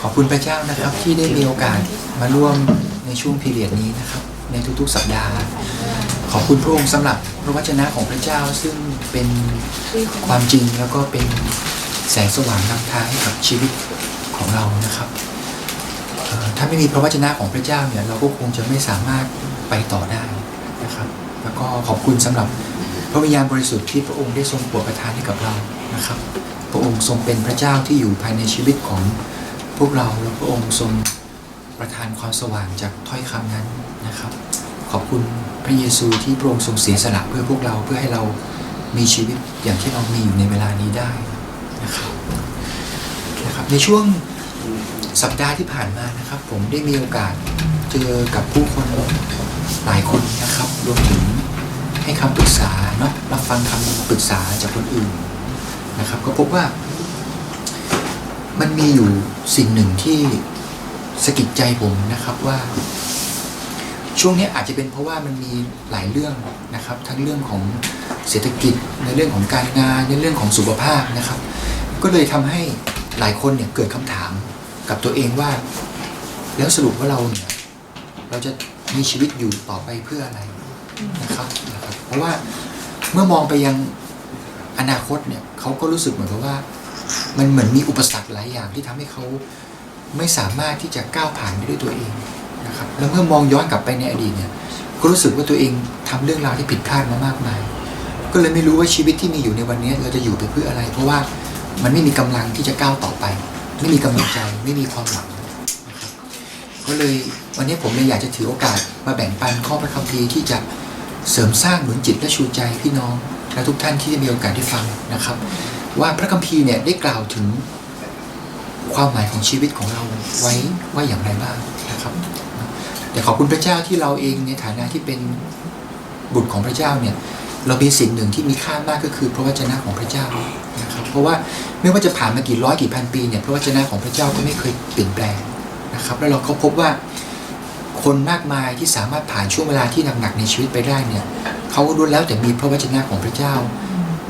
ขอบคุณพระเจ้านะครับที่ได้มีโอกาสมาร่วมในช่วงพีเรียดนี้นะครับ ในทุกๆสัปดาห์ ขอบคุณพระองค์สำหรับพระวจนะของพระเจ้าซึ่งเป็นความจริงแล้วก็เป็นแสงสว่างนำทางให้กับชีวิตของเรานะครับถ้าไม่มีพระวจนะของพระเจ้าเนี่ยเราก็คงจะไม่สามารถไปต่อได้นะครับ แล้วก็ขอบคุณสำหรับ ระวิญญาณบริสุทธิ์ที่พระองค์ได้ทรงโปรดประทานให้กับเรานะครับ พระองค์ทรงเป็นพระเจ้าที่อยู่ภายในชีวิตของพวกเราแล้วพระองค์ทรงประทานความสว่างจากถ้อยคำนั้นนะครับ ขอบคุณพระเยซูที่พระองค์ทรงเสียสละเพื่อพวกเราเพื่อให้เรามีชีวิตอย่างที่เรามีอยู่ในเวลานี้ได้นะครับนะครับในช่วงสัปดาห์ที่ผ่านมานะครับ ผมได้มีโอกาสเจอกับผู้คนหลายคนนะครับรวมถึง ให้คำปรึกษาเนาะรับฟังคำปรึกษาจากคนอื่นนะครับ ก็พบว่า มันมีอยู่สิ่งหนึ่งที่สะกิดใจผมนะครับว่า ช่วงนี้อาจจะเป็นเพราะว่ามันมีหลายเรื่องนะครับ ทั้งเรื่องของเศรษฐกิจในเรื่องของการงานในเรื่องของสุขภาพนะครับ ก็เลยทำให้หลายคนเนี่ยเกิดคำถามกับตัวเองว่า แล้วสรุปว่าเราเนี่ยเราจะมีชีวิตอยู่ต่อไปเพื่ออะไร นะครับนะครับ เพราะว่าเมื่อมองไปยังอนาคตเนี่ยเขาก็รู้สึกเหมือนกับว่า มันเหมือนมีอุปสรรคหลายอย่างที่ทำให้เขาไม่สามารถที่จะก้าวผ่านไปด้วยตัวเองนะครับแล้วเมื่อมองย้อนกลับไปในอดีตเนี่ยก็รู้สึกว่าตัวเองทำเรื่องราวที่ผิดพลาดมามากมาย ก็เลยไม่รู้ว่าชีวิตที่มีอยู่ในวันนี้เราจะอยู่ไปเพื่ออะไร เพราะว่ามันไม่มีกำลังที่จะก้าวต่อไป ไม่มีกำลังใจไม่มีความหวังก็เลยวันนี้ผมเลยอยากจะถือโอกาสมาแบ่งปันข้อพระคัมภีร์ที่จะ เสริมสร้างหนุนจิตและชูใจพี่น้องและทุกท่านที่ได้มีโอกาสได้ฟังนะครับ ว่าพระคัมภีร์เนี่ยได้กล่าวถึงความหมายของชีวิตของเราไว้ว่าอย่างไรบ้างนะครับ แต่ขอบคุณพระเจ้าที่เราเองในฐานะที่เป็นบุตรของพระเจ้าเนี่ยเรามีสิ่งหนึ่งที่มีค่ามากก็คือพระวจนะของพระเจ้านะครับเพราะว่าไม่ว่าจะผ่านมากี่ร้อยกี่พันปีเนี่ยพระวจนะของพระเจ้าก็ไม่เคยเปลี่ยนแปลงนะครับ แล้วเราก็พบว่า คนมากมายที่สามารถผ่านช่วงเวลาที่หนักๆในชีวิตไปได้เนี่ยเขาก็รู้แล้วแต่มีพระวจนะของพระเจ้า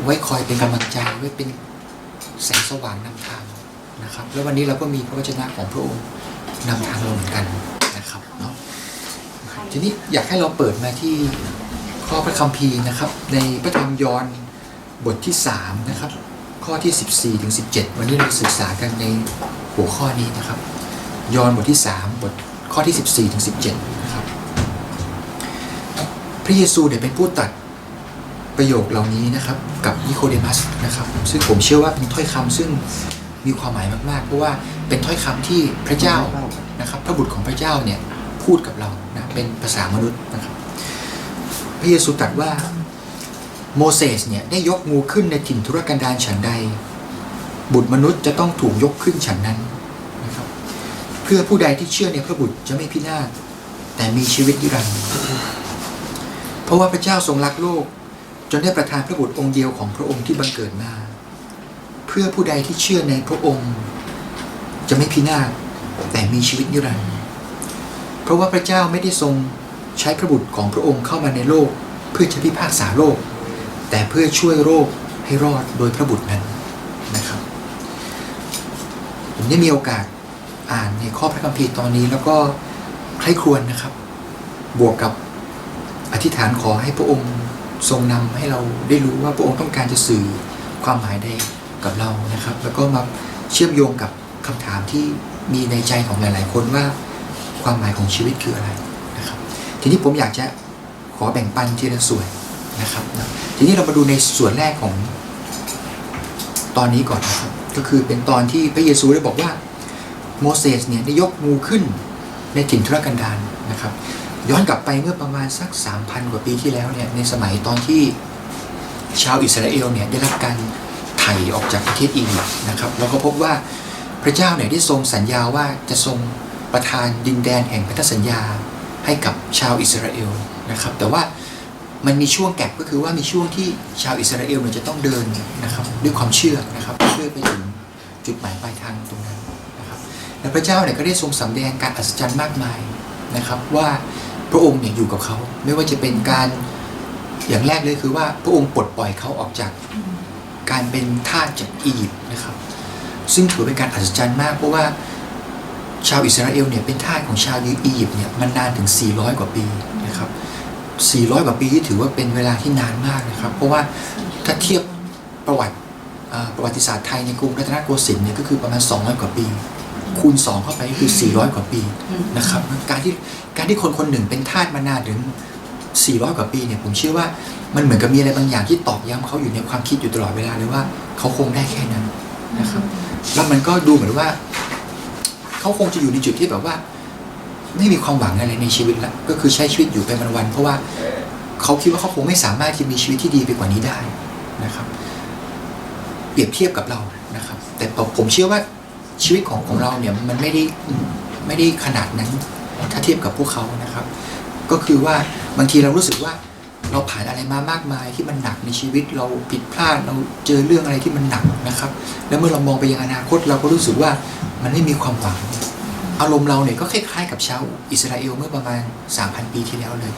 ไว้คอยเป็นกำลังใจไว้เป็นแสงสว่างนำทางนะครับ แล้ววันนี้เราก็มีพระวจนะของพระองค์นำทางเราเหมือนกันนะครับเนาะทีนี้อยากให้เราเปิดมาที่ข้อพระคัมภีร์นะครับ ในพระธรรมยอห์นบทที่3นะครับข้อที่ 14ถึง17 วันนี้เราศึกษากันในหัวข้อนี้นะครับ ยอห์นบทที่ 3 บท ข้อที่ 14ถึง17นะครับพระเยซูเนี่ยเป็นผู้ตัดประโยคเหล่านี้นะครับ กับนิโคเดมัสนะครับ ซึ่งผมเชื่อว่าเป็นถ้อยคำซึ่งมีความหมายมากๆ เพราะว่าเป็นถ้อยคำที่พระเจ้านะครับ พระบุตรของพระเจ้าเนี่ยพูดกับเรานะเป็นภาษามนุษย์นะครับ พระเยซูตรัสว่าโมเสสเนี่ยได้ยกงูขึ้นในถิ่นทุรกันดารฉันใด บุตรมนุษย์จะต้องถูกยกขึ้นฉันนั้น เพื่อผู้ใดที่เชื่อในพระบุตรจะไม่พินาศแต่มีชีวิตนิรันดร์เพราะว่าพระเจ้าทรงรักโลก จนได้ประทานพระบุตรองค์เดียวของพระองค์ที่บังเกิดมา เพื่อผู้ใดที่เชื่อในพระองค์ จะไม่พินาศแต่มีชีวิตนิรันดร์เพราะว่าพระเจ้าไม่ได้ทรงใช้พระบุตรของพระองค์เข้ามาในโลก เพื่อจะพิพากษาโลก แต่เพื่อช่วยโลกให้รอดโดยพระบุตรนั้นนะครับผมได้มีโอกาส อ่านในข้อพระคัมภีร์ตอนนี้แล้วก็ใคร่ครวญนะครับ บวกกับอธิษฐานขอให้พระองค์ทรงนำให้เราได้รู้ว่าพระองค์ต้องการจะสื่อความหมายใดกับเรานะครับ แล้วก็มาเชื่อมโยงกับคำถามที่มีในใจของหลาย ๆ คนว่าความหมายของชีวิตคืออะไรนะครับ ทีนี้ผมอยากจะขอแบ่งปันทีละส่วนนะครับทีนี้เรามาดูในส่วนแรกของตอนนี้ก่อนนะครับก็คือเป็นตอนที่พระเยซูได้บอกว่า โมเสสเนี่ยได้ยกงูขึ้นในถิ่นทุรกันดารนะครับ ย้อนกลับไปเมื่อประมาณสัก 3,000 กว่าปีที่แล้วเนี่ยในสมัยตอนที่ชาวอิสราเอลเนี่ยได้รับการไถ่ออกจากประเทศอียิปต์นะครับเราก็พบว่าพระเจ้าเนี่ยได้ทรงสัญญาว่าจะทรงประทานดินแดนแห่งพันธสัญญาให้กับชาวอิสราเอลนะครับ แต่ว่ามันมีช่วงแก็บก็คือว่ามีช่วงที่ชาวอิสราเอลเนี่ยจะต้องเดินนะครับด้วยความเชื่อนะครับเพื่อไปถึงจุดหมายปลายทางตรงนั้น และพระเจ้าเนี่ยก็ได้ทรงสำแดงการอัศจรรย์มากมายนะครับ ว่าพระองค์เนี่ยอยู่กับเขา ไม่ว่าจะเป็นการอย่างแรกเลยคือว่าพระองค์ปลดปล่อยเขาออกจากการเป็นทาสจากอียิปต์นะครับ ซึ่งถือเป็นการอัศจรรย์มาก เพราะว่าชาวอิสราเอลเนี่ยเป็นทาสของชาวอียิปต์เนี่ยมันนานถึง 400 กว่าปีนะครับ 400 กว่าปีที่ถือว่าเป็นเวลาที่นานมากนะครับ เพราะว่าถ้าเทียบประวัติประวัติศาสตร์ไทยในกรุงรัตนโกสินทร์เนี่ยก็คือประมาณ 200 กว่าปี คูณ 2 เข้าไปก็คือ 400 กว่าปีนะครับการที่การที่คนคนหนึ่งเป็นทาสมานานถึง 400 กว่าปีเนี่ยผมเชื่อว่ามันเหมือนกับมีอะไรบางอย่างที่ตอกย้ำเขาอยู่ในความคิดอยู่ตลอดเวลาเลยว่าเขาคงได้แค่นั้นนะครับ แล้วมันก็ดูเหมือนว่า เขาคงจะอยู่ในจุดที่แบบว่า ไม่มีความหวังอะไรในชีวิตแล้วก็คือใช้ชีวิตอยู่ไปวันๆเพราะว่าเขาคิดว่าเขาคงไม่สามารถที่มีชีวิตที่ดีไปกว่านี้ได้นะครับ เปรียบเทียบกับเรานะครับ แต่ผมเชื่อว่า ชีวิตของของเราเนี่ยมันไม่ได้ไม่ได้ขนาดนั้นถ้าเทียบกับพวกเขานะครับ ก็คือว่าบางทีเรารู้สึกว่าเราผ่านอะไรมามากมายที่มันหนักในชีวิตเราผิดพลาดเราเจอเรื่องอะไรที่มันหนักนะครับ แล้วเมื่อเรามองไปยังอนาคตเราก็รู้สึกว่ามันไม่มีความหวัง อารมณ์เราเนี่ยก็คล้ายๆกับชาวอิสราเอลเมื่อประมาณ 3,000 ปีที่แล้วเลย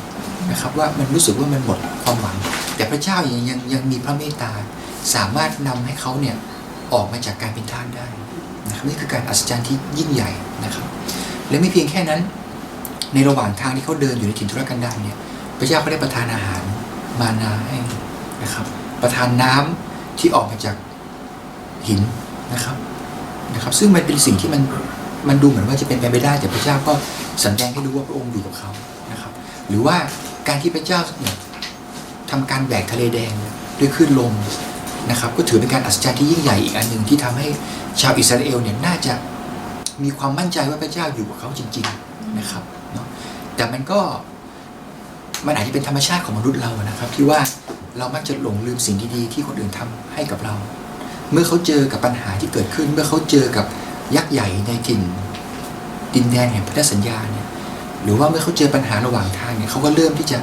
นะครับ ว่ามันรู้สึกว่ามันหมดความหวัง แต่พระเจ้ายังยังยังมีพระเมตตาสามารถนำให้เขาเนี่ยออกมาจากการเป็นทาสได้ นะครับนี่คือการอัศจรรย์ที่ยิ่งใหญ่นะครับ และไม่เพียงแค่นั้น ในระหว่างทางที่เขาเดินอยู่ในถิ่นทุรกันดารเนี่ยพระเจ้าก็ได้ประทานอาหารมานาให้นะครับ ประทานน้ำที่ออกมาจากหินนะครับนะครับ ซึ่งมันเป็นสิ่งที่มันมันดูเหมือนว่าจะเป็นไปไม่ได้ แต่พระเจ้าก็สัญแดงให้รู้ว่าพระองค์อยู่กับเขานะครับ หรือว่าการที่พระเจ้าเนี่ยทำการแบกทะเลแดงด้วยคลื่นลม นะครับก็ถือเป็นการอัศจรรย์ที่ยิ่งใหญ่อีกอันหนึ่งที่ทำให้ชาวอิสราเอลเนี่ยน่าจะมีความมั่นใจว่าพระเจ้าอยู่กับเขาจริง ๆนะครับเนาะแต่มันก็มันอาจจะเป็นธรรมชาติของมนุษย์เรานะครับ ที่ว่าเรามักจะหลงลืมสิ่งดีๆที่คนอื่นทำให้กับเรา เมื่อเขาเจอกับปัญหาที่เกิดขึ้น เมื่อเขาเจอกับยักษ์ใหญ่ในถิ่นดินแดนแห่งพันธสัญญาเนี่ยหรือว่าเมื่อเขาเจอปัญหาระหว่างทางเนี่ยเขาก็เริ่มที่จะ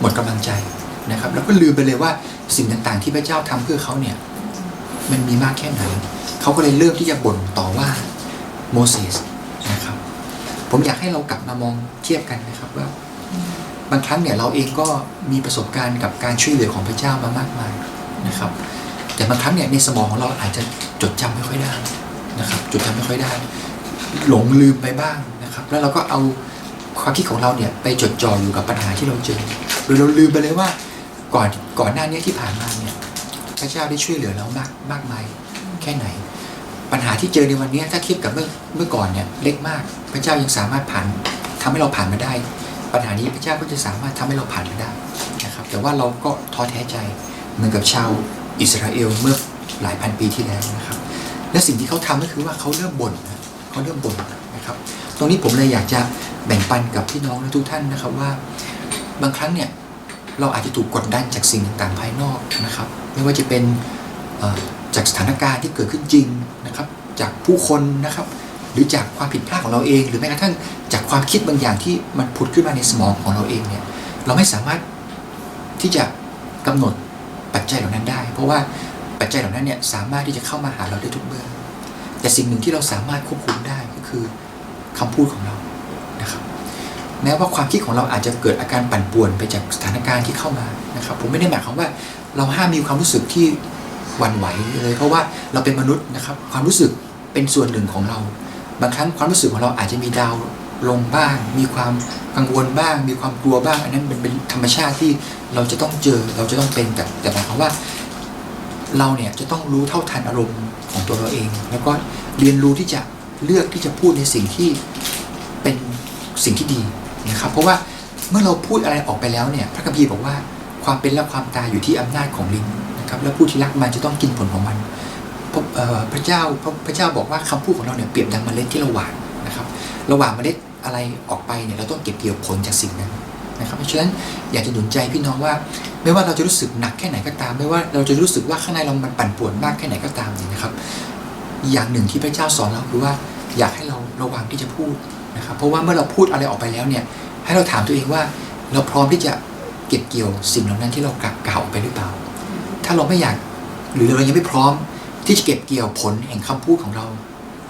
หมดกำลังใจ นะครับแล้วก็ลืมไปเลยว่าสิ่งต่างๆ ที่พระเจ้าทำเพื่อเขาเนี่ยมันมีมากแค่ไหนเขาก็เลยเริ่มที่จะบ่นต่อว่าโมเสสนะครับ ผมอยากให้เรากลับมามองเทียบกันนะครับว่า บางครั้งเนี่ยเราเองก็มีประสบการณ์กับการช่วยเหลือของพระเจ้ามามากมายนะครับ แต่บางครั้งเนี่ยในสมองของเราอาจจะจดจำไม่ค่อยได้นะครับ จดจำไม่ค่อยได้ หลงลืมไปบ้างนะครับ แล้วเราก็เอาความคิดของเราเนี่ยไปจดจ่ออยู่กับปัญหาที่เราเจอหรือเราลืมไปเลยว่า ก่อนก่อนหน้านี้ที่ผ่านมาเนี่ยพระเจ้าได้ช่วยเหลือเรามากมากมายแค่ไหน ปัญหาที่เจอในวันนี้ถ้าเทียบกับเมื่อเมื่อก่อนเนี่ยเล็กมาก พระเจ้ายังสามารถผ่านทำให้เราผ่านมาได้ ปัญหานี้พระเจ้าก็จะสามารถทำให้เราผ่านมาได้นะครับ แต่ว่าเราก็ท้อแท้ใจเหมือนกับชาวอิสราเอลเมื่อหลายพันปีที่แล้วนะครับ และสิ่งที่เขาทำก็คือว่าเขาเริ่มบ่นนะเขาเริ่มบ่นนะครับ ตรงนี้ผมเลยอยากจะแบ่งปันกับพี่น้องและทุกท่านนะครับว่า บางครั้งเนี่ย เราอาจจะถูกกดดันจากสิ่งต่างๆภายนอกนะครับ ไม่ว่าจะเป็นจากสถานการณ์ที่เกิดขึ้นจริงนะครับ จากผู้คนนะครับ หรือจากความผิดพลาดของเราเอง หรือแม้กระทั่งจากความคิดบางอย่างที่มันผุดขึ้นมาในสมองของเราเองเนี่ยเราไม่สามารถที่จะกำหนดปัจจัยเหล่านั้นได้ เพราะว่าปัจจัยเหล่านั้นเนี่ยสามารถที่จะเข้ามาหาเราได้ทุกเมื่อแต่สิ่งหนึ่งที่เราสามารถควบคุมได้ก็คือคำพูดของเรา แม้ว่าความคิดของเราอาจจะเกิดอาการปั่นป่วนไปจากสถานการณ์ที่เข้ามานะครับ ผมไม่ได้หมายความว่าเราห้ามมีความรู้สึกที่หวั่นไหวเลย เพราะว่าเราเป็นมนุษย์นะครับ ความรู้สึกเป็นส่วนหนึ่งของเรา บางครั้งความรู้สึกของเราอาจจะมีดาวลงบ้าง มีความกังวลบ้าง มีความกลัวบ้าง อันนั้นเป็นเป็นธรรมชาติที่เราจะต้องเจอ เราจะต้องเป็นแต่แต่หมายความว่า เราเนี่ยจะต้องรู้เท่าทันอารมณ์ของตัวเราเอง แล้วก็เรียนรู้ที่จะเลือกที่จะพูดในสิ่งที่เป็นสิ่งที่ดี นะครับเพราะว่าเมื่อเราพูดอะไรออกไปแล้วเนี่ยพระคัมภีร์บอกว่าความเป็นและความตายอยู่ที่อำนาจของลิ้นนะครับแล้วผู้ที่รักมันจะต้องกินผลของมันพระเอ่อพระเจ้าพระพระเจ้าบอกว่าคำพูดของเราเนี่ยเปรียบดังเมล็ดที่เราหว่านนะครับเราหว่านเมล็ดอะไรออกไปเนี่ยเราต้องเก็บเกี่ยวผลจากสิ่งนั้นนะครับเพราะฉะนั้นอยากจะหนุนใจพี่น้องว่า ไม่ว่าเราจะรู้สึกหนักแค่ไหนก็ตาม ไม่ว่าเราจะรู้สึกว่าข้างในเรามันปั่นป่วนมากแค่ไหนก็ตามเนี่ยนะครับ อย่างหนึ่งที่พระเจ้าสอนเราคือว่าอยากให้เราระวังที่จะพูด นะครับเพราะว่าเมื่อเราพูดอะไรออกไปแล้วเนี่ยให้เราถามตัวเองว่าเราพร้อมที่จะเก็บเกี่ยวสิ่งเหล่านั้นที่เรากล่าวออกไปหรือเปล่า ถ้าเราไม่อยากหรือเรายังไม่พร้อมที่จะเก็บเกี่ยวผลแห่งคำพูดของเรา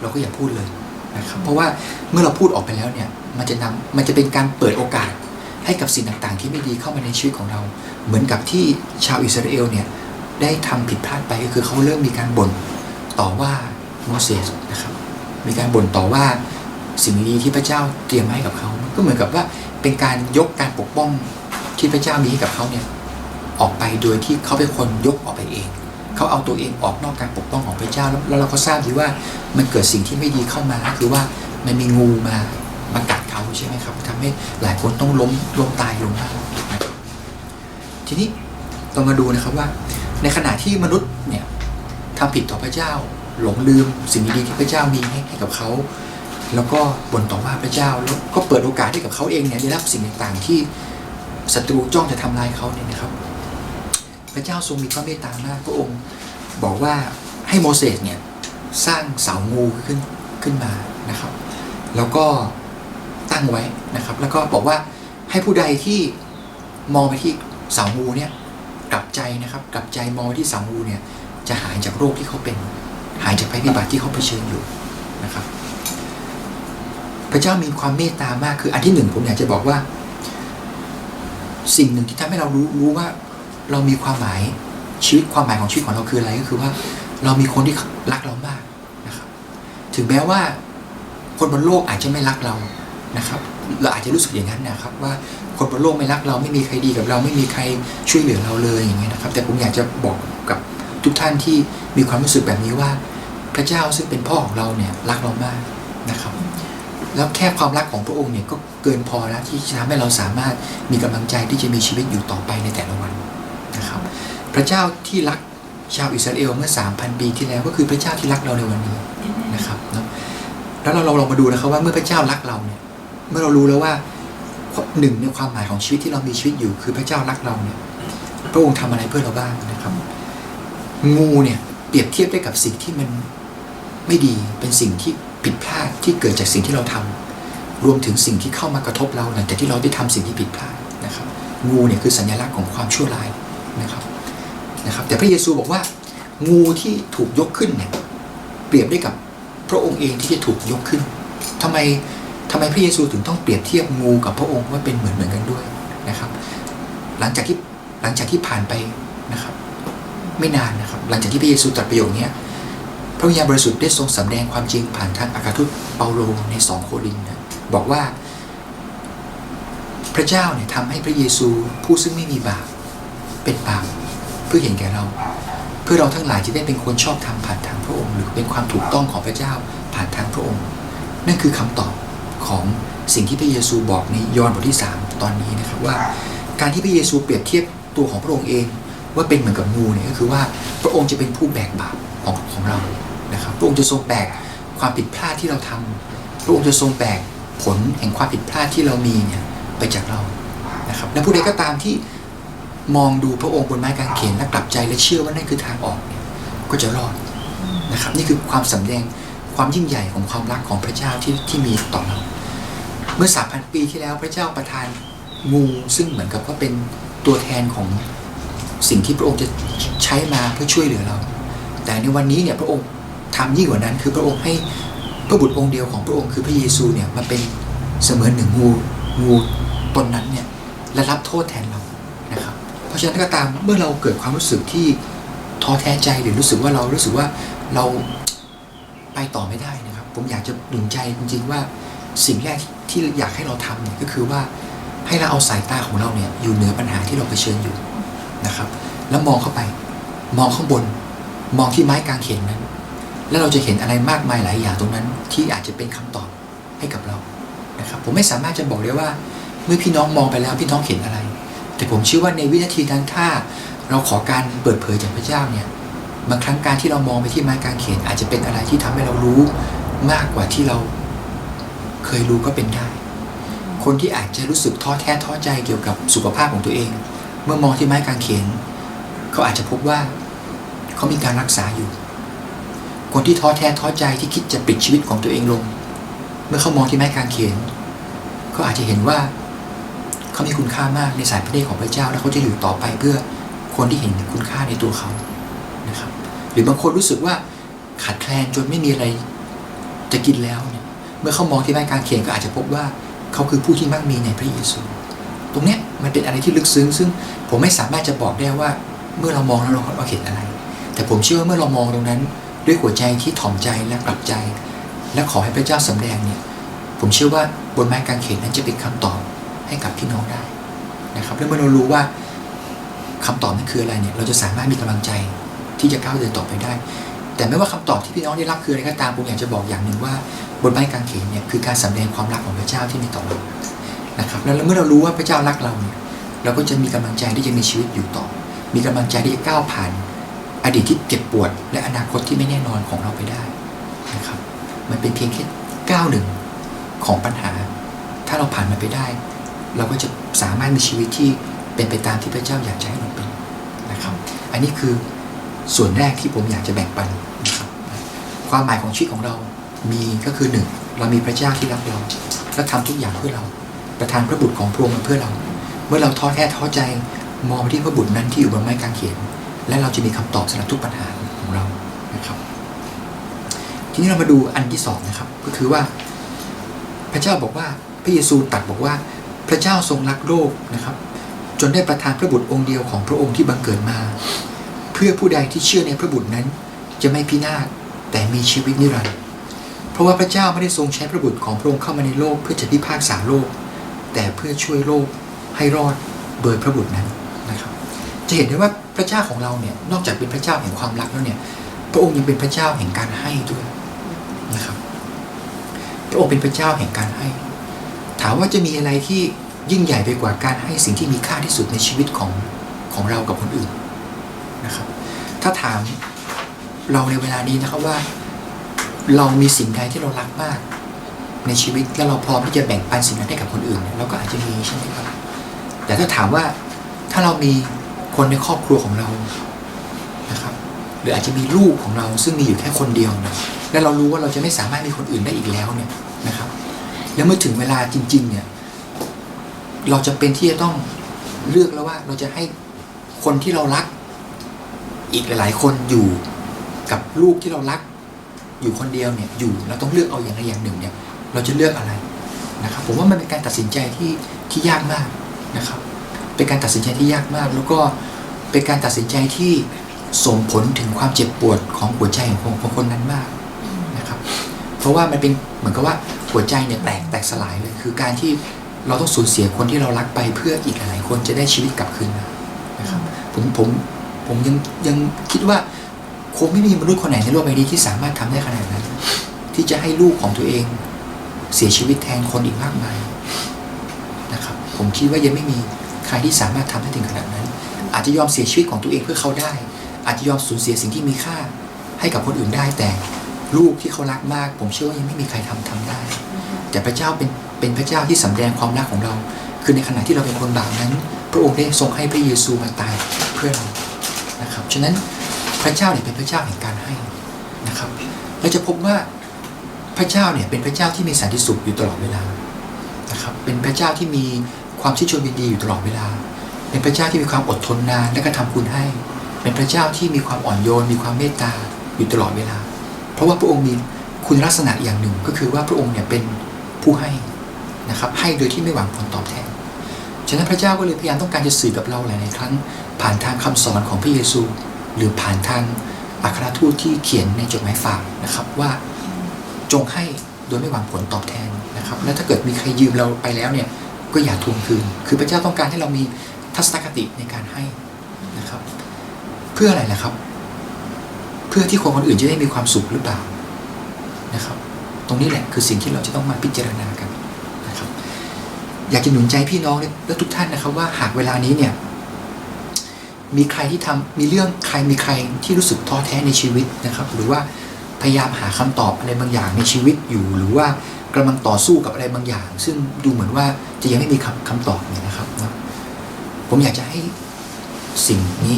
เราก็อย่าพูดเลยนะครับเพราะว่าเมื่อเราพูดออกไปแล้วเนี่ยมันจะนำมันจะเป็นการเปิดโอกาสให้กับสิ่งต่างๆ ที่ไม่ดีเข้ามาในชีวิตของเรา เหมือนกับที่ชาวอิสราเอลเนี่ยได้ทำผิดพลาดไปก็คือเขาเริ่มมีการบ่นต่อว่าโมเสสนะครับมีการบ่นต่อว่า สิ่งดีที่พระเจ้าเตรียมมาให้กับเขา ก็เหมือนกับว่าเป็นการยกการปกป้องที่พระเจ้ามีให้กับเขาเนี่ยออกไปโดยที่เขาเป็นคนยกออกไปเอง เขาเอาตัวเองออกนอกการปกป้องของพระเจ้า แล้วแล้วเราก็ทราบดีว่ามันเกิดสิ่งที่ไม่ดีเข้ามาคือว่ามันมีงูมามากัดเขาใช่ไหมครับทำให้หลายคนต้องล้มล้มตายลงมานะครับทีนี้เรามาดูนะครับว่า ในขณะที่มนุษย์เนี่ยทำผิดต่อพระเจ้า หลงลืมสิ่งดีๆที่พระเจ้ามีให้ให้กับเขา แล้วก็บ่นต่อว่าพระเจ้าแล้วก็เปิดโอกาสให้กับเขาเองเนี่ยได้รับสิ่งต่างๆที่ศัตรูจ้องจะทำลายเขาเนี่ยนะครับ พระเจ้าทรงมีพระเมตตามากพระองค์บอกว่าให้โมเสสเนี่ยสร้างเสางูขึ้นขึ้นมานะครับ แล้วก็ตั้งไว้นะครับ แล้วก็บอกว่าให้ผู้ใดที่มองไปที่เสางูเนี่ยกลับใจนะครับ กลับใจมองไปที่เสางูเนี่ยจะหายจากโรคที่เขาเป็น หายจากภัยพิบัติที่เขาเผชิญอยู่นะครับ พระเจ้ามีความเมตตามากคืออันที่หนึ่งผมอยากจะบอกว่า สิ่งหนึ่งที่ทำให้เรารู้รู้ว่า เรามีความหมายชีวิตความหมายของชีวิตของเราคืออะไรก็คือว่า เรามีคนที่รักเรามากนะครับ ถึงแม้ว่า คนบนโลกอาจจะไม่รักเรานะครับ เราอาจจะรู้สึกอย่างนั้นนะครับ ว่าคนบนโลกไม่รักเราไม่มีใครดีกับเราไม่มีใครช่วยเหลือเราเลยอย่างเงี้ยนะครับ แต่ผมอยากจะบอกกับทุกท่านที่มีความรู้สึกแบบนี้ว่า พระเจ้าซึ่งเป็นพ่อของเราเนี่ยรักเรามาก แล้วแค่ความรักของพระองค์เนี่ยก็เกินพอแล้วที่จะทำให้เราสามารถมีกำลังใจที่จะมีชีวิตอยู่ต่อไปในแต่ละวันนะครับ พระเจ้าที่รักชาวอิสราเอลเมื่อ 3,000 ปีที่แล้วก็คือพระเจ้าที่รักเราในวันนี้นะครับเนาะแล้วเราเราลองมาดูนะครับว่าเมื่อพระเจ้ารักเราเนี่ยเมื่อเรารู้แล้วว่าหนึ่งในความหมายของชีวิตที่เรามีชีวิตอยู่ คือพระเจ้ารักเราเนี่ยพระองค์ทำอะไรเพื่อเราบ้างนะครับ งูเนี่ยเปรียบเทียบได้กับสิ่งที่มันไม่ดีเป็นสิ่งที่ ผิดพลาดที่เกิดจากสิ่งที่เราทำรวมถึงสิ่งที่เข้ามากระทบเราหลังจากที่เราได้ทำสิ่งที่ผิดพลาดนะครับ งูเนี่ยคือสัญลักษณ์ของความชั่วร้ายนะครับนะครับ แต่พระเยซูบอกว่า งูที่ถูกยกขึ้นเนี่ยเปรียบได้กับพระองค์เองที่จะถูกยกขึ้นทำไมทำไมพระเยซูถึงต้องเปรียบเทียบงูกับพระองค์ว่าเป็นเหมือนเหมือนกันด้วยนะครับ หลังจากที่หลังจากที่ผ่านไปนะครับ ไม่นานนะครับ หลังจากที่พระเยซูตรัสประโยคนี้ พระวิญญาณบริสุทธิ์ได้ทรงสำแดงความจริงผ่านทางอาคาทูตเปาโลในสองโครินนะบอกว่า พระเจ้าเนี่ยทำให้พระเยซูผู้ซึ่งไม่มีบาปเป็นบาปเพื่อเห็นแก่เรา เพื่อเราทั้งหลายจะได้เป็นคนชอบธรรมผ่านทางพระองค์ หรือเป็นความถูกต้องของพระเจ้าผ่านทางพระองค์ นั่นคือคำตอบของสิ่งที่พระเยซูบอกในยอห์นบทที่ 3 ตอนนี้นะครับว่า การที่พระเยซูเปรียบเทียบตัวของพระองค์เอง ว่าเป็นเหมือนกับงูเนี่ยก็คือว่าพระองค์จะเป็นผู้แบกบาปของของเรา นะครับพระองค์จะทรงแบกความผิดพลาดที่เราทำพระองค์จะทรงแบกผลแห่งความผิดพลาดที่เรามีเนี่ยไปจากเรานะครับและผู้ใดก็ตามที่มองดูพระองค์บนไม้กางเขนและกลับใจและเชื่อว่านั่นคือทางออกก็จะรอดนะครับนี่คือความสำแดงความยิ่งใหญ่ของความรักของพระเจ้าที่ที่มีต่อเรา เมื่อ3,000ปีที่แล้วพระเจ้าประทานงูซึ่งเหมือนกับว่าเป็นตัวแทนของสิ่งที่พระองค์จะใช้มาเพื่อช่วยเหลือเรา แต่ในวันนี้เนี่ยพระองค์ ทำยิ่งกว่านั้น คือพระองค์ให้พระบุตรองค์เดียวของพระองค์คือพระเยซูเนี่ยมาเป็นเสมือนหนึ่งงูงูตนนั้นเนี่ยและรับโทษแทนเรานะครับ เพราะฉะนั้นก็ตามเมื่อเราเกิดความรู้สึกที่ท้อแท้ใจหรือรู้สึกว่าเรารู้สึกว่าเราไปต่อไม่ได้นะครับ ผมอยากจะหนุนใจจริงๆว่าสิ่งแรกที่อยากให้เราทำเนี่ยก็คือว่าให้เราเอาสายตาของเราเนี่ยอยู่เหนือปัญหาที่เราเผชิญอยู่นะครับ แล้วมองเข้าไป มองข้างบน มองที่ไม้กางเขนนั้น แล้วเราจะเห็นอะไรมากมายหลายอย่างตรงนั้น ที่อาจจะเป็นคำตอบให้กับเรานะครับผมไม่สามารถจะบอกได้ว่า เมื่อพี่น้องมองไปแล้วพี่น้องเห็นอะไร แต่ผมเชื่อว่าในวินาทีนั้นถ้าเราขอการเปิดเผยจากพระเจ้าเนี่ยบางครั้งการที่เรามองไปที่ไม้กางเขนอาจจะเป็นอะไรที่ทำให้เรารู้มากกว่าที่เราเคยรู้ก็เป็นได้ คนที่อาจจะรู้สึกท้อแท้ท้อใจเกี่ยวกับสุขภาพของตัวเอง เมื่อมองที่ไม้กางเขนเขาอาจจะพบว่าเขามีการรักษาอยู่ คนที่ท้อแท้ท้อใจที่คิดจะปิดชีวิตของตัวเองลง เมื่อเขามองที่ไม้กางเขนเขาอาจจะเห็นว่า เขามีคุณค่ามากในสายพระเนตรของพระเจ้า และเขาจะอยู่ต่อไปเพื่อคนที่เห็นคุณค่าในตัวเขานะครับ หรือบางคนรู้สึกว่าขาดแคลนจนไม่มีอะไรจะกินแล้วเนี่ยเมื่อเขามองที่ไม้กางเขนก็อาจจะพบว่า เขาคือผู้ที่มั่งมีในพระเยซู ตรงเนี้ยมันเป็นอะไรที่ลึกซึ้ง ซึ่งผมไม่สามารถจะบอกได้ว่า เมื่อเรามองแล้วเราเราเห็นอะไร แต่ผมเชื่อว่าเมื่อเรามองตรงนั้น ด้วยหัวใจที่ถ่อมใจและกลับใจ และขอให้พระเจ้าสำแดงเนี่ยผมเชื่อว่าบนไม้กางเขนนั้นจะเป็นคำตอบให้กับพี่น้องได้นะครับและเมื่อเรารู้ว่าคำตอบนั้นคืออะไรเนี่ยเราจะสามารถมีกำลังใจที่จะก้าวเดินต่อไปได้ แต่ไม่ว่าคำตอบที่พี่น้องได้รับคืออะไรก็ตามผมอยากจะบอกอย่างหนึ่งว่าบนไม้กางเขนเนี่ยคือการสำแดงความรักของพระเจ้าที่มีต่อเรานะครับแล้วเมื่อเรารู้ว่าพระเจ้ารักเราเนี่ยเราก็จะมีกำลังใจที่จะมีชีวิตอยู่ต่อ มีกำลังใจที่จะก้าวผ่าน อดีตที่เจ็บปวด และอนาคตที่ไม่แน่นอนของเราไปได้นะครับ มันเป็นเพียงแค่ก้าวหนึ่งของปัญหา ถ้าเราผ่านมันไปได้ เราก็จะสามารถมีชีวิตที่เป็นไปตามที่พระเจ้าอยากจะให้เราเป็นนะครับ อันนี้คือส่วนแรกที่ผมอยากจะแบ่งปันนะครับ ความหมายของชีวิตของเรา มีก็คือหนึ่งเรามีพระเจ้าที่รักเราและทำทุกอย่างเพื่อเรา ประทานพระบุตรของพระองค์มาเพื่อเรา เมื่อเราท้อแท้ท้อใจมองไปที่พระบุตรนั้นที่อยู่บนไม้กางเขน และเราจะมีคำตอบสำหรับทุกปัญหาของเรานะครับ ทีนี้เรามาดูอันที่สองนะครับ ก็คือว่าพระเจ้าบอกว่าพระเยซูตรัสบอกว่า พระเจ้าทรงรักโลกนะครับ จนได้ประทานพระบุตรองค์เดียวของพระองค์ที่บังเกิดมา เพื่อผู้ใดที่เชื่อในพระบุตรนั้น จะไม่พินาศแต่มีชีวิตนิรันดร์เพราะว่าพระเจ้าไม่ได้ทรงใช้พระบุตรของพระองค์เข้ามาในโลก เพื่อจะพิพากษาโลก แต่เพื่อช่วยโลกให้รอดโดยพระบุตรนั้น จะเห็นได้ว่าพระเจ้าของเราเนี่ยนอกจากเป็นพระเจ้าแห่งความรักแล้วเนี่ย พระองค์ยังเป็นพระเจ้าแห่งการให้ด้วยนะครับ พระองค์เป็นพระเจ้าแห่งการให้ ถามว่าจะมีอะไรที่ยิ่งใหญ่ไปกว่าการให้สิ่งที่มีค่าที่สุดในชีวิตของของเรากับคนอื่นนะครับ ถ้าถามเราในเวลานี้นะครับว่า เรามีสิ่งใดที่เรารักมาก ในชีวิตและเราพร้อมที่จะแบ่งปันสิ่งนั้นให้กับคนอื่นเนี่ยเราก็อาจจะมีใช่ไหมครับ แต่ถ้าถามว่าถ้าเรามี คนในครอบครัวของเรานะครับ หรืออาจจะมีลูกของเราซึ่งมีอยู่แค่คนเดียวนะและเรารู้ว่าเราจะไม่สามารถมีคนอื่นได้อีกแล้วเนี่ยนะครับ แล้วเมื่อถึงเวลาจริง ๆ เนี่ย เราจะเป็นที่จะต้องเลือกแล้วว่าเราจะให้คนที่เรารัก อีกหลายๆ คนอยู่กับลูกที่เรารัก อยู่คนเดียวเนี่ยอยู่เราต้องเลือกเอาอย่างใดอย่างหนึ่งเนี่ย เราจะเลือกอะไรนะครับ ผมว่ามันเป็นการตัดสินใจที่ที่ยากมากนะครับ เป็นการตัดสินใจที่ยากมาก แล้วก็เป็นการตัดสินใจที่ส่งผลถึงความเจ็บปวดของหัวใจของของคนนั้นมากนะครับ เพราะว่ามันเป็นเหมือนกับว่าหัวใจเนี่ยแตกแตกสลายเลยคือการที่เราต้องสูญเสียคนที่เรารักไปเพื่ออีกหลายคนจะได้ชีวิตกลับคืนมานะครับผมผมผมยังยังคิดว่าคงไม่มีมนุษย์คนไหนในโลกใบนี้ที่สามารถทำได้ขนาดนั้น ที่จะให้ลูกของตัวเองเสียชีวิตแทนคนอีกมากมายนะครับ ผมคิดว่ายังไม่มี ใครที่สามารถทำได้ถึงขนาดนั้น อาจจะยอมเสียชีวิตของตัวเองเพื่อเขาได้ อาจจะยอมสูญเสียสิ่งที่มีค่า ให้กับคนอื่นได้แต่ลูกที่เขารักมาก ผมเชื่อว่ายังไม่มีใครทำทำได้ แต่พระเจ้าเป็นเป็นพระเจ้าที่สำแดงความรักของเรา คือในขณะที่เราเป็นคนบาปนั้น พระองค์ได้ทรงให้พระเยซูมาตายเพื่อเรานะครับฉะนั้นพระเจ้าเนี่ยเป็นพระเจ้าแห่งการให้นะครับเราจะพบว่าพระเจ้าเนี่ยเป็นพระเจ้าที่มีสันติสุขอยู่ตลอดเวลานะครับเป็นพระเจ้าที่มี ความชื่นชมยินดีอยู่ตลอดเวลา เป็นพระเจ้าที่มีความอดทนนานและก็ทำคุณให้ เป็นพระเจ้าที่มีความอ่อนโยน มีความเมตตาอยู่ตลอดเวลา เพราะว่าพระองค์มีคุณลักษณะอย่างหนึ่งก็คือว่าพระองค์เนี่ยเป็นผู้ให้นะครับให้โดยที่ไม่หวังผลตอบแทน ฉะนั้นพระเจ้าก็เลยพยายามต้องการจะสื่อกับเราหลายๆครั้ง ผ่านทางคำสอนของพระเยซู หรือผ่านทางอัครทูตที่เขียนในจดหมายฝากนะครับว่าจงให้โดยไม่หวังผลตอบแทนนะครับ และถ้าเกิดมีใครยืมเราไปแล้วเนี่ย ก็อย่าทวงคืน คือพระเจ้าต้องการให้เรามีทัศนคติในการให้นะครับ เพื่ออะไรล่ะครับ เพื่อที่คนคนอื่นจะได้มีความสุขหรือเปล่านะครับ ตรงนี้แหละคือสิ่งที่เราจะต้องมาพิจารณากันนะครับ อยากจะหนุนใจพี่น้องและทุกท่านนะครับ ว่าหากเวลานี้เนี่ย มีใครที่ทำมีเรื่องใครมีใครที่รู้สึกท้อแท้ในชีวิตนะครับ หรือว่าพยายามหาคำตอบอะไรบางอย่างในชีวิตอยู่หรือว่า กำลังต่อสู้กับอะไรบางอย่าง ซึ่งดูเหมือนว่าจะยังไม่มีคำคำตอบเนี่ยนะครับนะผมอยากจะให้สิ่งนี้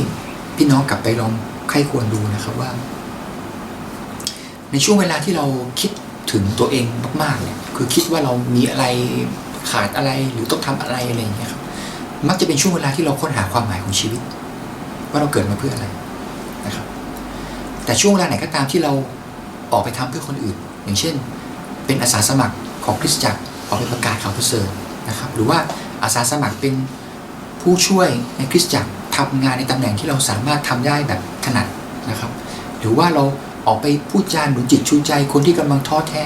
พี่น้องกลับไปลองใครควรดูนะครับว่า ในช่วงเวลาที่เราคิดถึงตัวเองมากๆเนี่ยคือคิดว่าเรามีอะไรขาดอะไรหรือต้องทำอะไรอะไรอย่างเงี้ยครับมักจะเป็นช่วงเวลาที่เราค้นหาความหมายของชีวิต ว่าเราเกิดมาเพื่ออะไรนะครับ แต่ช่วงเวลาไหนก็ตามที่เราออกไปทำเพื่อคนอื่น อย่างเช่น เป็นอาสาสมัครของคริสตจักรออกไปประกาศข่าวประเสริฐนะครับ หรือว่าอาสาสมัครเป็นผู้ช่วยในคริสตจักรทำงานในตำแหน่งที่เราสามารถทำได้แบบถนัดนะครับ หรือว่าเราออกไปพูดจาหนุนจิตชูใจคนที่กำลังท้อแท้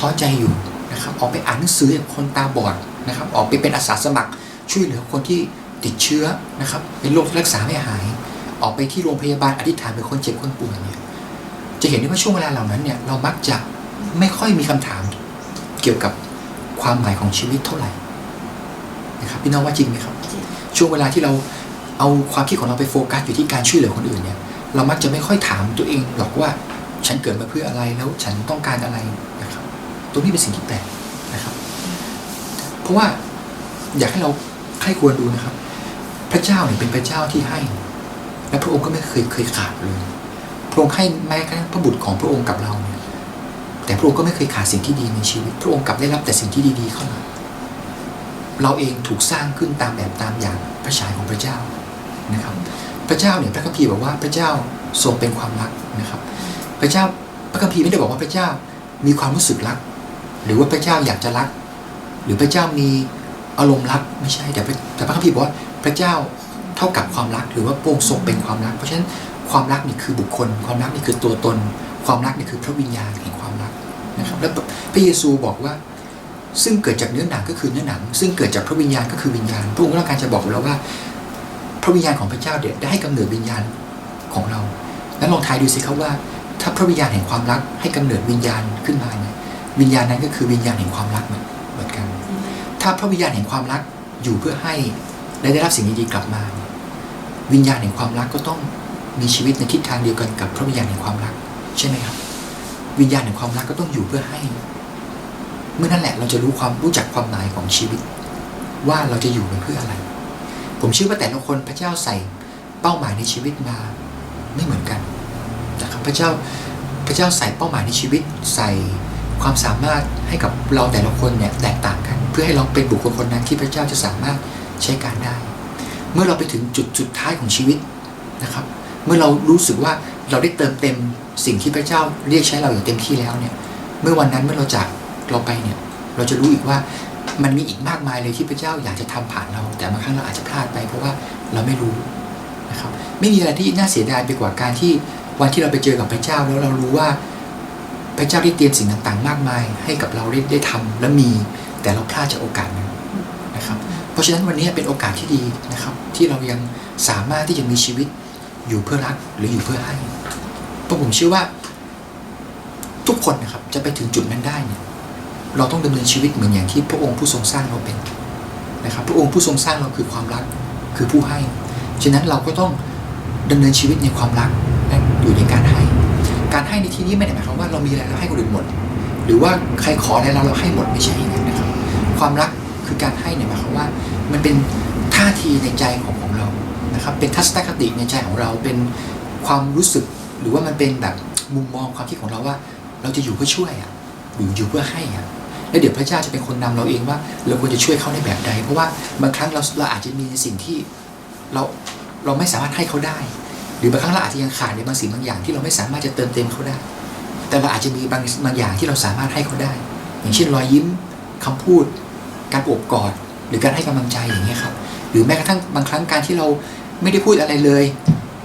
ท้อใจอยู่นะครับ ออกไปอ่านหนังสือกับคนตาบอดนะครับ ออกไปเป็นอาสาสมัครช่วยเหลือคนที่ติดเชื้อนะครับเป็นโรคที่รักษาไม่หาย ออกไปที่โรงพยาบาลอธิษฐานเป็นคนเจ็บคนป่วยเนี่ยจะเห็นได้ว่าช่วงเวลาเหล่านั้นเนี่ยเรามักจะ ไม่ค่อยมีคำถามเกี่ยวกับความหมายของชีวิตเท่าไหร่นะครับพี่น้องว่าจริงไหมครับ ช่วงเวลาที่เราเอาความคิดของเราไปโฟกัสอยู่ที่การช่วยเหลือคนอื่นเนี่ย เรามักจะไม่ค่อยถามตัวเองหรอกว่าฉันเกิดมาเพื่ออะไรแล้วฉันต้องการอะไรนะครับ ตรงนี้เป็นสิ่งที่แปลกนะครับ เพราะว่าอยากให้เราใคร่ควรดูนะครับ พระเจ้าเนี่ยเป็นพระเจ้าที่ให้ และพระองค์ก็ไม่เคยเคยขาดเลย พระองค์ให้แม้กระทั่งพระบุตรของพระองค์กับเราเนี่ย แต่พระองค์ก็ไม่เคยขาดสิ่งที่ดีในชีวิต พระองค์กลับได้รับแต่สิ่งที่ดีๆเข้ามาเราเองถูกสร้างขึ้นตามแบบตามอย่างพระฉายของพระเจ้านะครับ พระเจ้าเนี่ยพระคัมภีร์บอกว่าพระเจ้าทรงเป็นความรักนะครับ พระเจ้าพระคัมภีร์ไม่ได้บอกว่าพระเจ้ามีความรู้สึกรัก หรือว่าพระเจ้าอยากจะรัก หรือพระเจ้ามีอารมณ์รักไม่ใช่แต่พระแต่พระคัมภีร์บอกว่าพระเจ้าเท่ากับความรัก หรือว่าพระองทรงเป็นความรัก เพราะฉะนั้นความรักนี่คือบุคคล ความรักนี่คือตัวตน ความรักนี่คือพระวิญญาณแห่ง นะครับแล้วพระเยซูบอกว่า ซึ่งเกิดจากเนื้อหนังก็คือเนื้อหนัง ซึ่งเกิดจากพระวิญญาณก็คือวิญญาณพระองค์ต้องการจะบอกเราว่า พระวิญญาณของพระเจ้าเด็ดได้ให้กำเนิดวิญญาณของเราแล้วลองทายดูสิครับว่า ถ้าพระวิญญาณแห่งความรักให้กำเนิดวิญญาณขึ้นมาเนี่ยวิญญาณนั้นก็คือวิญญาณแห่งความรักเหมือนเหมือนกัน ถ้าพระวิญญาณแห่งความรักอยู่เพื่อให้และได้รับสิ่งดีๆกลับมา วิญญาณแห่งความรักก็ต้องมีชีวิตในทิศทางเดียวกันกับพระวิญญาณแห่งความรัก ใช่ไหมครับ วิญญาณแห่งความรักก็ต้องอยู่เพื่อให้ เมื่อนั่นแหละเราจะรู้ความรู้จักความหมายของชีวิต ว่าเราจะอยู่ไปเพื่ออะไร ผมเชื่อว่าแต่ละคนพระเจ้าใส่เป้าหมายในชีวิตมา ไม่เหมือนกันนะครับพระเจ้าพระเจ้าใส่เป้าหมายในชีวิต ใส่ความสามารถให้กับเราแต่ละคนเนี่ยแตกต่างกัน เพื่อให้เราเป็นบุคคลคนนั้นที่พระเจ้าจะสามารถใช้การได้ เมื่อเราไปถึงจุดจุดท้ายของชีวิตนะครับ เมื่อเรารู้สึกว่าเราได้เติมเต็ม สิ่งที่พระเจ้าเรียกใช้เราอย่างเต็มที่แล้วเนี่ย เมื่อวันนั้นเมื่อเราจากเราไปเนี่ย เราจะรู้อีกว่ามันมีอีกมากมายเลยที่พระเจ้าอยากจะทำผ่านเรา แต่บางครั้งเราอาจจะพลาดไป เพราะว่าเราไม่รู้นะครับ ไม่มีอะไรที่น่าเสียดายไปกว่าการที่วันที่เราไปเจอกับพระเจ้าแล้วเรารู้ว่าพระเจ้าได้เตรียมสิ่งต่างๆ มากมาย ให้กับเราได้ได้ทำและมี แต่เราพลาดจากโอกาสนั้นนะครับ เพราะฉะนั้นวันนี้เป็นโอกาสที่ดีนะครับ ที่เรายังสามารถที่จะมีชีวิตอยู่เพื่อรักหรืออยู่เพื่อให้ เพราะผมเชื่อว่า ทุกคนนะครับ จะไปถึงจุดนั้นได้เนี่ยเราต้องดำเนินชีวิตเหมือนอย่างที่พระองค์ผู้ทรงสร้างเราเป็นนะครับ พระองค์ผู้ทรงสร้างเราคือความรักคือผู้ให้ ฉะนั้นเราก็ต้องดำเนินชีวิตในความรักและอยู่ในการให้ การให้ในที่นี้ไม่ได้หมายความว่าเรามีอะไรเราให้คนอื่นหมด หรือว่าใครขออะไรเราเราให้หมดไม่ใช่อย่างนั้นนะครับ ความรักคือการให้เนี่ยหมายความว่า มันเป็นท่าทีในใจของของเรานะครับ เป็นทัศนคติในใจของเราเป็นความรู้สึก หรือว่ามันเป็นแบบมุมมองความคิดของเราว่า เราจะอยู่เพื่อช่วยอะหรืออยู่เพื่อให้อะแล้วเดี๋ยวพระเจ้าจะเป็นคนนำเราเองว่า เราควรจะช่วยเขาในแบบใด เพราะว่าบางครั้งเราเราอาจจะมีสิ่งที่เราเราไม่สามารถให้เขาได้ หรือบางครั้งเราอาจจะยังขาดในบางสิ่งบางอย่างที่เราไม่สามารถจะเติมเต็มเขาได้ แต่เราอาจจะมีบางบางอย่างที่เราสามารถให้เขาได้ อย่างเช่นรอยยิ้มคำพูด การโอบกอด หรือการให้กำลังใจอย่างเงี้ยครับ หรือแม้กระทั่งบางครั้งการที่เราไม่ได้พูดอะไรเลย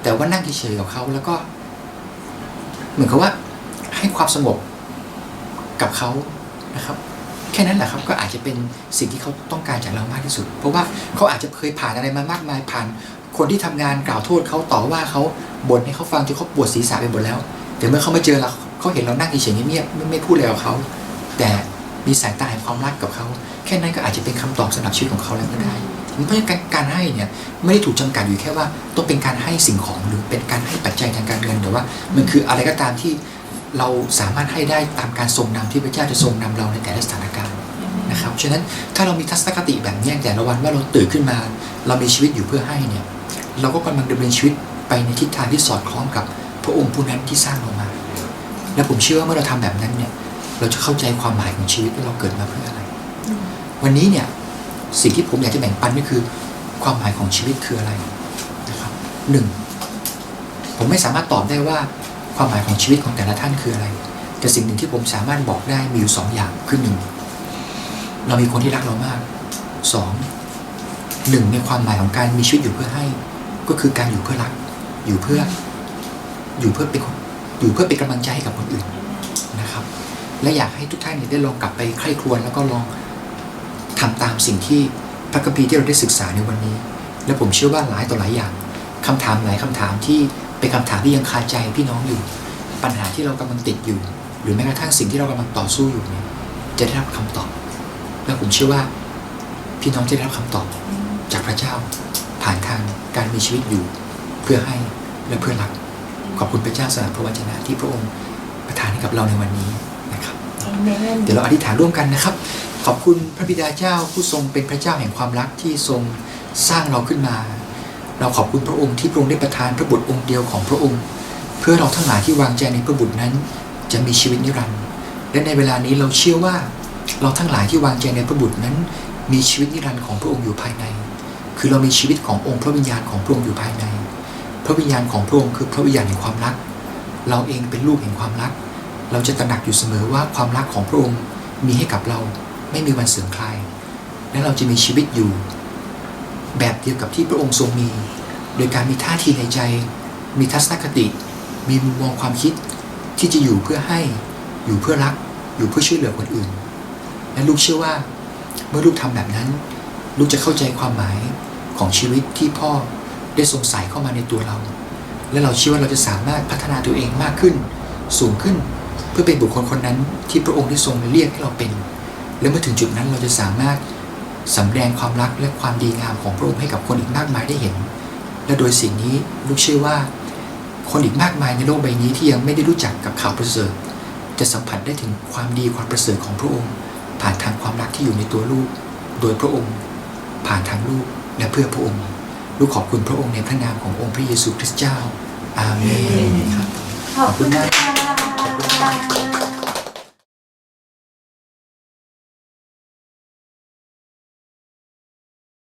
แต่ว่านั่งเฉยๆกับเขาแล้วก็ เหมือนกับว่าให้ความสงบกับเขานะครับ แค่นั้นแหละครับก็อาจจะเป็นสิ่งที่เขาต้องการจากเรามากที่สุด เพราะว่าเขาอาจจะเคยผ่านอะไรมามากมายผ่าน คนที่ทำงานกล่าวโทษเขาต่อว่าเขาบ่นให้เขาฟังจนเขาปวดศีรษะไปหมดแล้ว แต่เมื่อเขามาเจอเราเขาเห็นเรานั่งเฉยๆเงียบๆไม่พูดอะไรกับเขาแต่มีสายตาแห่งความรักกับเขา แค่นั้นก็อาจจะเป็นคำตอบสำหรับชีวิตของเขาแล้วก็ได้ เพราะฉะนั้นการให้เนี่ยไม่ได้ถูกจำกัดอยู่แค่ว่าต้องเป็นการให้สิ่งของหรือเป็นการให้ปัจจัยทางการเงินแต่ว่า มันคืออะไรก็ตามที่เราสามารถให้ได้ตามการทรงนำที่พระเจ้าจะทรงนำเราในแต่ละสถานการณ์นะครับฉะนั้นถ้าเรามีทัศนคติแบบนี้แต่ละวันว่าเราตื่นขึ้นมา เรามีชีวิตอยู่เพื่อให้เนี่ยเราก็กำลังดำเนินชีวิตไปในทิศทางที่สอดคล้องกับพระองค์ผู้นั้นที่สร้างเรามา และผมเชื่อว่าเมื่อเราทำแบบนั้นเนี่ยเราจะเข้าใจความหมายของชีวิตว่าเราเกิดมาเพื่ออะไร วันนี้เนี่ย สิ่งที่ผมอยากจะแบ่งปันก็คือ ความหมายของชีวิตคืออะไรนะครับหนึ่งผมไม่สามารถตอบได้ว่าความหมายของชีวิตของแต่ละท่านคืออะไร แต่สิ่งหนึ่งที่ผมสามารถบอกได้มีอยู่สองอย่างคือหนึ่งเรามีคนที่รักเรามากสองหนึ่งในความหมายของการมีชีวิตอยู่เพื่อให้ ก็คือการอยู่เพื่อรัก อยู่เพื่อ อยู่เพื่อเป็นคนอยู่เพื่อเป็นกำลังใจให้กับคนอื่นนะครับ และอยากให้ทุกท่านเนี่ยได้ลองกลับไปใคร่ครวญแล้วก็ลอง ทำตามสิ่งที่พระคัมภีร์ที่เราได้ศึกษาในวันนี้ และผมเชื่อว่าหลายต่อหลายอย่างคำถามหลายคำถามที่เป็นคำถามที่ยังคาใจพี่น้องอยู่ ปัญหาที่เรากำลังติดอยู่ หรือแม้กระทั่งสิ่งที่เรากำลังต่อสู้อยู่เนี่ยจะได้รับคำตอบ และผมเชื่อว่าพี่น้องจะได้รับคำตอบจากพระเจ้า ผ่านทางการมีชีวิตอยู่ เพื่อให้และเพื่อรักขอบคุณพระเจ้าสำหรับพระวจนะที่พระองค์ประทานให้กับเราในวันนี้นะครับ Amen เดี๋ยวเราอธิษฐานร่วมกันนะครับ ขอบคุณพระบิดาเจ้าผู้ทรงเป็นพระเจ้าแห่งความรักที่ทรงสร้างเราขึ้นมา เราขอบคุณพระองค์ที่พระองค์ได้ประทานพระบุตรองค์เดียวของพระองค์ เพื่อเราทั้งหลายที่วางใจในพระบุตรนั้น จะมีชีวิตนิรันดร์และในเวลานี้เราเชื่อว่า เราทั้งหลายที่วางใจในพระบุตรนั้น มีชีวิตนิรันดร์ของพระองค์อยู่ภายใน คือเรามีชีวิตขององค์พระวิญญาณของพระองค์อยู่ภายใน พระวิญญาณของพระองค์คือพระวิญญาณแห่งความรัก เราเองเป็นลูกแห่งความรัก เราจะตระหนักอยู่เสมอว่าความรักของพระองค์มีให้กับเรา ไม่มีวันเสื่อมคลาย และเราจะมีชีวิตอยู่ แบบเดียวกับที่พระองค์ทรงมี โดยการมีท่าทีในใจ มีทัศนคติ มีมุมมองความคิดที่จะอยู่เพื่อให้อยู่เพื่อรัก อยู่เพื่อช่วยเหลือคนอื่น และลูกเชื่อว่า เมื่อลูกทำแบบนั้น ลูกจะเข้าใจความหมายของชีวิตที่พ่อได้ทรงใส่เข้ามาในตัวเรา และเราเชื่อว่าเราจะสามารถพัฒนาตัวเองมากขึ้น สูงขึ้น เพื่อเป็นบุคคลคนนั้นที่พระองค์ได้ทรงเรียกให้เราเป็น และเมื่อถึงจุดนั้นเราจะสามารถสำแดงความรักและความดีงามของพระองค์ให้กับคนอีกมากมายได้เห็น และโดยสิ่งนี้ลูกเชื่อว่า คนอีกมากมายในโลกใบนี้ที่ยังไม่ได้รู้จักกับข่าวประเสริฐ จะสัมผัสได้ถึงความดีความประเสริฐของพระองค์ ผ่านทางความรักที่อยู่ในตัวลูก โดยพระองค์ ผ่านทางลูกและเพื่อพระองค์ ลูกขอบคุณพระองค์ในพระนามขององค์พระเยซูคริสต์เจ้าอาเมนครับขอบคุณค่ะ